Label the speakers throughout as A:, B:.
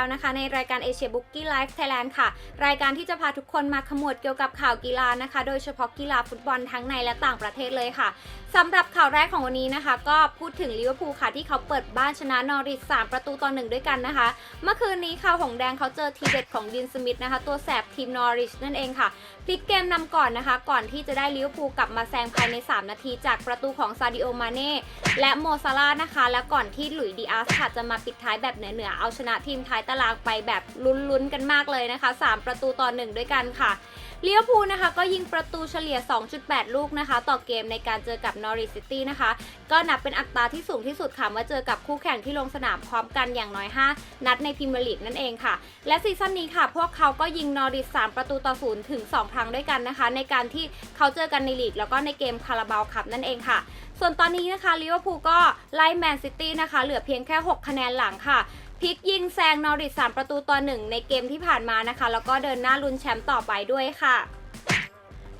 A: แล้วนะคะ ในรายการ Asia Bookie Live Thailand ค่ะ รายการที่จะพาทุกคนมาขมวดเกี่ยวกับข่าวกีฬานะคะ โดยเฉพาะกีฬาฟุตบอลทั้งในและต่างประเทศเลยค่ะสำหรับข่าวแรกของวันนี้นะคะ ก็พูดถึงลิเวอร์พูลค่ะที่เขาเปิดบ้านชนะนอริส 3 ประตูต่อหนึ่งด้วยกันนะคะ เมื่อคืนนี้ค่ะหงแดงเขาเจอทีเด็ดของดินสมิธนะคะ ตัวแสบทีมนอริสนั่นเองค่ะพลิกเกมนำก่อนนะคะ ก่อนที่จะได้ลิเวอร์พูลกลับมาแซงภายใน 3 นาที จากประตูของซาดิโอมาเน่และโมซาลานะคะ และก่อนที่หลุยส์ดีอาสค่ะจะมาปิดท้ายแบบเหนือๆเอาชนะทีมท้ายตารางไปแบบลุ้นๆกันมากเลยนะคะ 3 ประตูต่อหนึ่งด้วยกันค่ะเลี้ยวพูนะคะก็ยิงประตูเฉลี่ย 2.8 ลูกนะคะ ต่อเกมในการเจอกับนอริสซิตี้นะคะ ก็นับเป็นอัตราที่สูงที่สุดค่ะเมื่อเจอกับคู่แข่งที่ลงสนามพร้อมกันอย่างน้อย 5 นัดในพรีเมียร์ลีกนั่นเองค่ะ และซีซั่นนี้ค่ะ พวกเขาก็ยิงนอริส 3 ประตูต่อศูนย์ถึง 2 ครั้งด้วยกันนะคะ ในการที่เขาเจอกันในลีก แล้วก็ในเกมคาราบาวคัพนั่นเองค่ะ ส่วนตอนนี้นะคะลิเวอร์พูลก็ไล่แมนซิตี้นะคะ เหลือเพียงแค่ 6 คะแนนหลังค่ะ พลิกยิงแซงนอริส3ประตูต่อหนึ่งในเกมที่ผ่านมานะคะ แล้วก็เดินหน้าลุ้นแชมป์ต่อไปด้วยค่ะ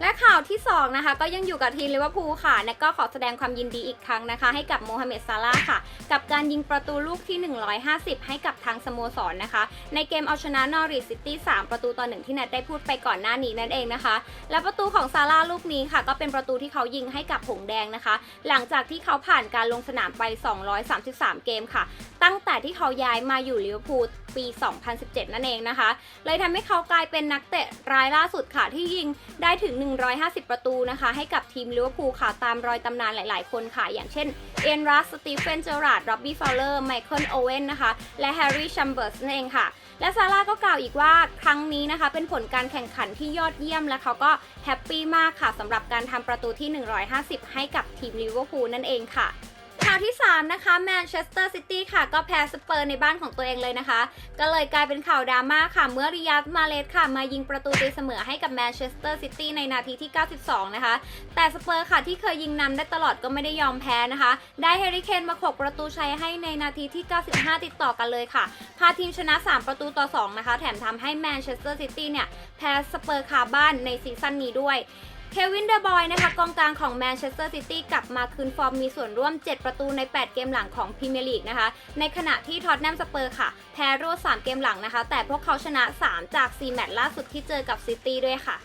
A: และข่าวที่ 2 นะคะ ก็ยังอยู่กับทีมลิเวอร์พูลค่ะและก็ขอแสดงความยินดีอีกครั้งนะคะ ให้กับโมฮัมเหม็ดซาลาห์ค่ะ กับการยิงประตูลูกที่ 150 ให้กับทางสโมสรนะคะ ในเกมเอาชนะนอริสซิตี้ 3 ประตูต่อหนึ่งที่นัดได้พูดไปก่อนหน้านี้นั่นเองนะคะ และประตูของซาร่าห์ลูกนี้ค่ะ ก็เป็นประตูที่เขายิงให้กับหงแดงนะคะ หลังจากที่เขาผ่านการลงสนามไป 233 เกมค่ะ ตั้งแต่ที่เขาย้ายมาอยู่ลิเวอร์พูลปี 2017 นั่นเองนะคะ เลยทำให้เขากลายเป็นนักเตะรายล่าสุดค่ะที่ยิงได้ถึง150 ประตูนะคะ ให้กับทีมลิเวอร์พูลค่ะตามรอยตำนานหลาย ๆ คนค่ะ อย่างเช่น เอ็นรัส สตีเฟน เจอราร์ด ร็อบบี้ ฟาวเลอร์ ไมเคิล โอเว่นนะคะ และแฮร์รี่ ชัมเบิร์สนั่นเองค่ะ และซาร่าก็กล่าวอีกว่าครั้งนี้นะคะ เป็นผลการแข่งขันที่ยอดเยี่ยมและเขาก็แฮปปี้มากค่ะสำหรับการทำประตูที่ 150 ให้กับทีมลิเวอร์พูลนั่นเองค่ะ ข่าวที่ 3 นะคะแมนเชสเตอร์ซิตี้ค่ะ ก็แพ้สเปอร์ในบ้านของตัวเองเลยนะคะ ก็เลยกลายเป็นข่าวดราม่าค่ะ เมื่อริยัตมาเลสค่ะ มายิงประตูตีเสมอให้กับแมนเชสเตอร์ซิตี้ในนาทีที่ 92 นะคะ แต่สเปอร์ค่ะที่เคยยิงนำได้ตลอดก็ไม่ได้ยอมแพ้นะคะ ได้เฮริเคนมาขกประตูชัยให้ในนาทีที่ 95 ติดต่อกันเลยค่ะ พาทีมชนะ 3 ประตูต่อ 2 นะคะ แถมทำให้แมนเชสเตอร์ซิตี้เนี่ยแพ้สเปอร์คาบ้านในซีซั่นนี้ด้วย เควินเดอร์บอยนะคะกองกลางของแมนเชสเตอร์ซิตี้กลับมาคืนฟอร์มมีส่วนร่วม 7 ประตูใน 8 เกมหลังของพรีเมียร์ลีกนะคะ ในขณะที่ท็อตแนมสเปอร์ค่ะ แพ้รวด3เกมหลังนะคะ แต่พวกเขาชนะ 3 จาก 4 แมตช์ล่าสุดที่เจอกับซิตี้ด้วยค่ะ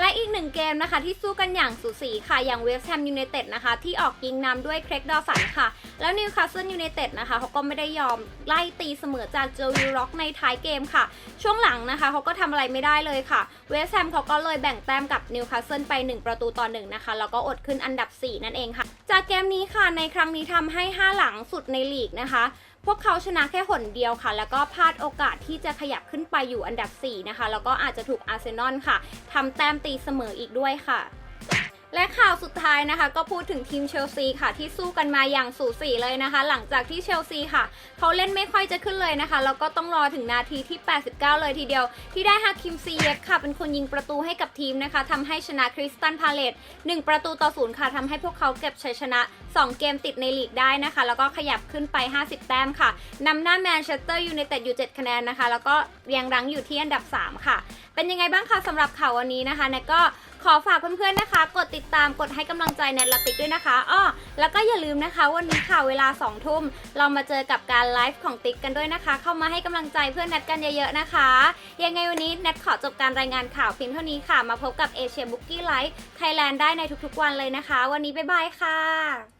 A: และอีกหนึ่งเกมนะคะที่สู้กันอย่างสูสีค่ะ อย่างเวสแฮมยูไนเต็ดนะคะ ที่ออกยิงนำด้วยเครกดอสันค่ะ แล้วนิวคาสเซิลยูไนเต็ดนะคะเขาก็ไม่ได้ยอมไล่ตีเสมอจากเจอวิลล็อกในท้ายเกมค่ะ ช่วงหลังนะคะเขาก็ทำอะไรไม่ได้เลยค่ะ เวสแฮมเขาก็เลยแบ่งแต้มกับนิวคาสเซิลไป 1 ประตูต่อ1นะคะ แล้วก็อดขึ้นอันดับ 4 นั่นเองค่ะ จากเกมนี้ค่ะในครั้งนี้ทำให้ 5 หลังสุดในลีกนะคะ พวกเขาชนะแค่หนเดียวค่ะ แล้วก็พลาดโอกาสที่จะขยับขึ้นไปอยู่อันดับ 4 นะคะ แล้วก็อาจจะถูกอาร์เซนอลค่ะทำแต้มตีเสมออีกด้วยค่ะ และข่าวสุดท้ายนะคะ ก็พูดถึงทีมเชลซีค่ะที่สู้กันมาอย่างสูสีเลยนะคะ หลังจากที่เชลซีค่ะ เขาเล่นไม่ค่อยจะขึ้นเลยนะคะแล้วก็ต้องรอถึงนาทีที่ 89 เลยทีเดียว ที่ได้ฮาคิมซีเยกค่ะ เป็นคนยิงประตูให้กับทีมนะคะทำให้ชนะคริสตันพาเลต1ประตูต่อศูนย์ค่ะทำให้พวกเขาเก็บชัยชนะ 2 เกมติดในลีกได้นะคะ แล้วก็ขยับขึ้นไป 50 แต้มค่ะนำหน้าแมนเชสเตอร์ยูไนเต็ดอยู่ 7 คะแนนนะคะ แล้วก็เรียงรังอยู่ที่อันดับ 3 ค่ะ เป็นยังไงบ้างคะสำหรับข่าววันนี้นะคะแนทก็ขอฝากเพื่อนๆนะคะ กดติดติดตามกดให้กำลังใจแนทละติ๊กด้วยนะคะอ้อแล้วก็อย่าลืมนะคะ วันนี้ค่ะเวลา2ทุ่มเรามาเจอกับการไลฟ์ของติ๊กกันด้วยนะคะ เข้ามาให้กำลังใจเพื่อนแนทกันเยอะๆนะคะ ยังไงวันนี้แนทขอจบการรายงานข่าวเพียงเท่านี้ค่ะ มาพบกับเอเชียบุ๊กี้ไลฟ์ไทยแลนด์ได้ในทุกๆวันเลยนะคะ วันนี้บ๊ายบายค่ะ